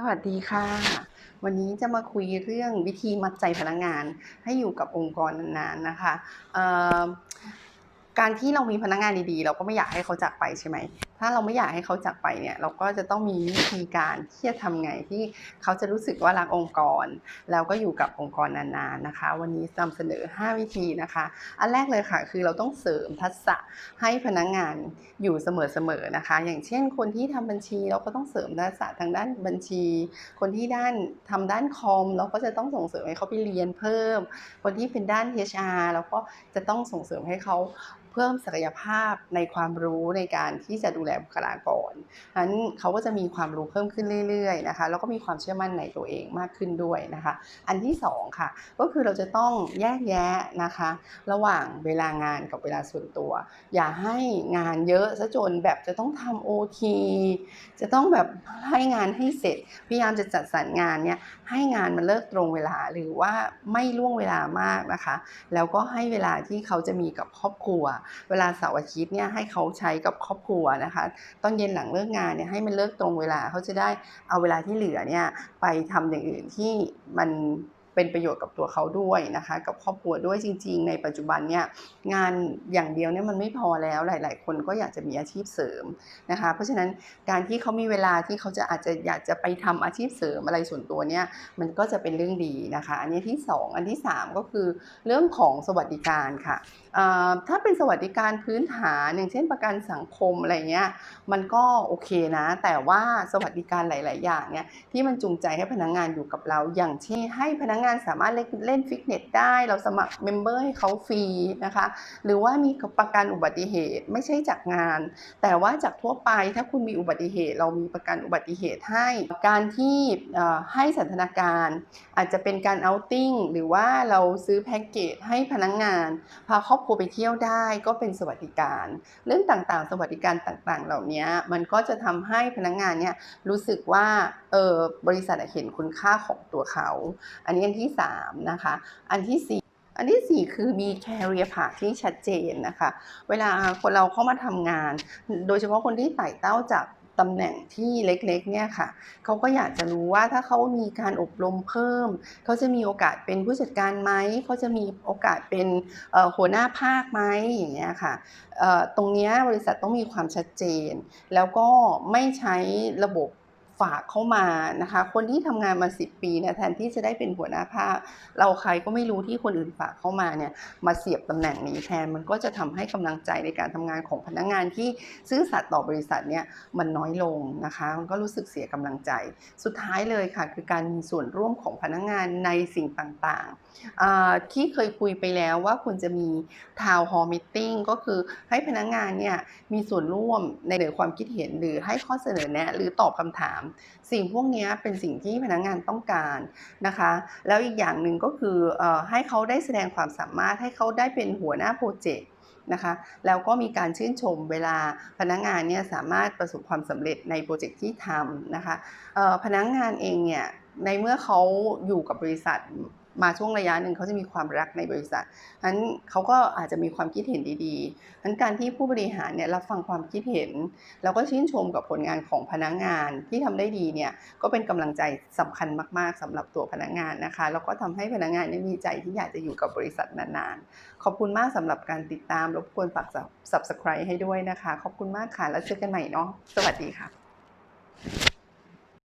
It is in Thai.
สวัสดีค่ะ วันนี้จะมาคุยเรื่องวิธีมัดใจพนักงานให้อยู่กับองค์กรนานๆนะคะการที่เรามีพนักงานดีๆ เราก็ไม่อยากให้เขาจากไปใช่ไหม ถ้าเราไม่อยากให้เขาจากไปเนี่ย เราก็จะต้องมีวิธีการที่จะทำไงที่เขาจะรู้สึกว่ารักองค์กร แล้วก็อยู่กับองค์กรนานๆนะคะ วันนี้นำเสนอ 5 วิธีนะคะ อันแรกเลยค่ะ คือเราต้องเสริมทักษะให้พนักงานอยู่เสมอๆนะคะ อย่างเช่น คนที่ทำบัญชีเราก็ต้องเสริมทักษะทางด้านบัญชี คนที่ด้านทำด้านคอมเราก็จะต้องส่งเสริมให้เขาไปเรียนเพิ่ม คนที่เป็นด้าน HR เราก็จะต้องส่งเสริมให้เขา พิ่มศักยภาพในความรู้ในการที่จะดูแลบุคลากรนั้นเขาก็จะมีความรู้เพิ่มขึ้นเรื่อยๆนะคะแล้วก็มีความเชื่อมั่นในตัวเองมากขึ้นด้วยนะคะ อันที่สองค่ะก็คือเราจะต้องแยกแยะนะคะ ระหว่างเวลางานกับเวลาส่วนตัว อย่าให้งานเยอะซะจนแบบจะต้องทำโอทีจะต้องแบบให้งานให้เสร็จ พยายามจะจัดสรรงานเนี่ยให้งานมันเลิกตรงเวลาหรือว่าไม่ล่วงเวลามากนะคะ แล้วก็ให้เวลาที่เขาจะมีกับครอบครัวเวลาเสาร์อาทิตย์เนี่ยให้เขาใช้กับครอบครัวนะคะตอนเย็นหลังเลิกงานเนี่ยให้มันเลิกตรงเวลาเขาจะได้เอาเวลาที่เหลือเนี่ยไปทำอย่างอื่นที่มัน เป็นประโยชน์กับตัวเขาด้วยนะคะ กับครอบครัวด้วยจริง ๆ ในปัจจุบันเนี่ยงานอย่างเดียวเนี่ยมันไม่พอแล้วหลาย ๆ คนก็อยากจะมีอาชีพเสริมนะคะ เพราะฉะนั้นการที่เขามีเวลาที่เขาจะอาจจะอยากจะไปทำอาชีพเสริมอะไรส่วนตัวเนี่ยมันก็จะเป็นเรื่องดีนะคะ อันนี้ที่สองอันที่สามก็คือเรื่องของสวัสดิการค่ะถ้าเป็นสวัสดิการพื้นฐานอย่างเช่นประกันสังคมอะไรเงี้ยมันก็โอเคนะ แต่ว่าสวัสดิการหลาย ๆ อย่างเนี่ยที่มันจูงใจให้พนักงานอยู่กับเราอย่างเช่ให้พนักงานสามารถเล่นฟิตเนสได้ เราสมัครเมมเบอร์ให้เขาฟรีนะคะ หรือว่ามีประกันอุบัติเหตุไม่ใช่จากงาน แต่ว่าจากทั่วไปถ้าคุณมีอุบัติเหตุ เรามีประกันอุบัติเหตุให้ การที่ให้สันทนาการอาจจะเป็นการเอาติ้งหรือว่าเราซื้อแพ็กเกจให้พนักงาน พาครอบครัวไปเที่ยวได้ก็เป็นสวัสดิการ เรื่องต่างๆ สวัสดิการต่างๆ เหล่านี้มันก็จะทำให้พนักงานเนี่ยรู้สึกว่าเออบริษัทเห็นคุณค่าของตัวเขา อันนี้อันที่สามนะคะ อันที่สี่อันที่สี่คือมี career path ที่ชัดเจนนะคะ เวลาคนเราเข้ามาทำงาน โดยเฉพาะคนที่ไต่เต้าจากตำแหน่งที่เล็กๆเนี่ยค่ะเขาก็อยากจะรู้ว่าถ้าเขามีการอบรมเพิ่ม เขาจะมีโอกาสเป็นผู้จัดการไหมเขาจะมีโอกาสเป็นหัวหน้าภาคไหมอย่างเงี้ยค่ะตรงเนี้ยบริษัทต้องมีความชัดเจน แล้วก็ไม่ใช้ระบบ ฝากเข้ามานะคะ คนที่ทำงานมา 10 ปีเนี่ยแทนที่จะได้เป็นหัวหน้าภาค เราใครก็ไม่รู้ที่คนอื่นฝากเข้ามาเนี่ยมาเสียบตำแหน่งนี้แทนมันก็จะทำให้กำลังใจในการทำงานของพนักงานที่ซื่อสัตย์ต่อบริษัทเนี่ยมันน้อยลงนะคะมันก็รู้สึกเสียกำลังใจ สุดท้ายเลยค่ะ คือการมีส่วนร่วมของพนักงานในสิ่งต่างๆอ่าที่เคยคุยไปแล้วว่าควรจะมีทาวน์ฮอล์มิทติ้งก็คือให้พนักงานเนี่ยมีส่วนร่วมในเสนอความคิดเห็นหรือให้ข้อเสนอแนะหรือตอบคำถามสิ่งพวกนี้เป็นสิ่งที่พนักงานต้องการนะคะ แล้วอีกอย่างหนึ่งก็คือออให้เขาได้แสดงความสามารถให้เขาได้เป็นหัวหน้าโปรเจกต์นะคะแล้วก็มีการชื่นชมเวลาพนักงานเนี่ยสามารถประสบความสำเร็จในโปรเจกต์ที่ทำนะคะพนักงานเองเนี่ยในเมื่อเขาอยู่กับบริษัท มาช่วงระยะหนึ่งเขาจะมีความรักในบริษัทฉะนั้นเขาก็อาจจะมีความคิดเห็นดีๆฉะนั้นการที่ผู้บริหารเนี่ยรับฟังความคิดเห็น แล้วก็ชื่นชมกับผลงานของพนักงานที่ทำได้ดีเนี่ยก็เป็นกำลังใจสำคัญมากๆสำหรับตัวพนักงานนะคะแล้วก็ทำให้พนักงานเนี่ยมีใจที่อยากจะอยู่กับบริษัทนานๆ ขอบคุณมากสำหรับการติดตามรบกวนฝาก subscribe ให้ด้วยนะคะ ขอบคุณมากค่ะแล้วเจอกันใหม่เนาะสวัสดีค่ะ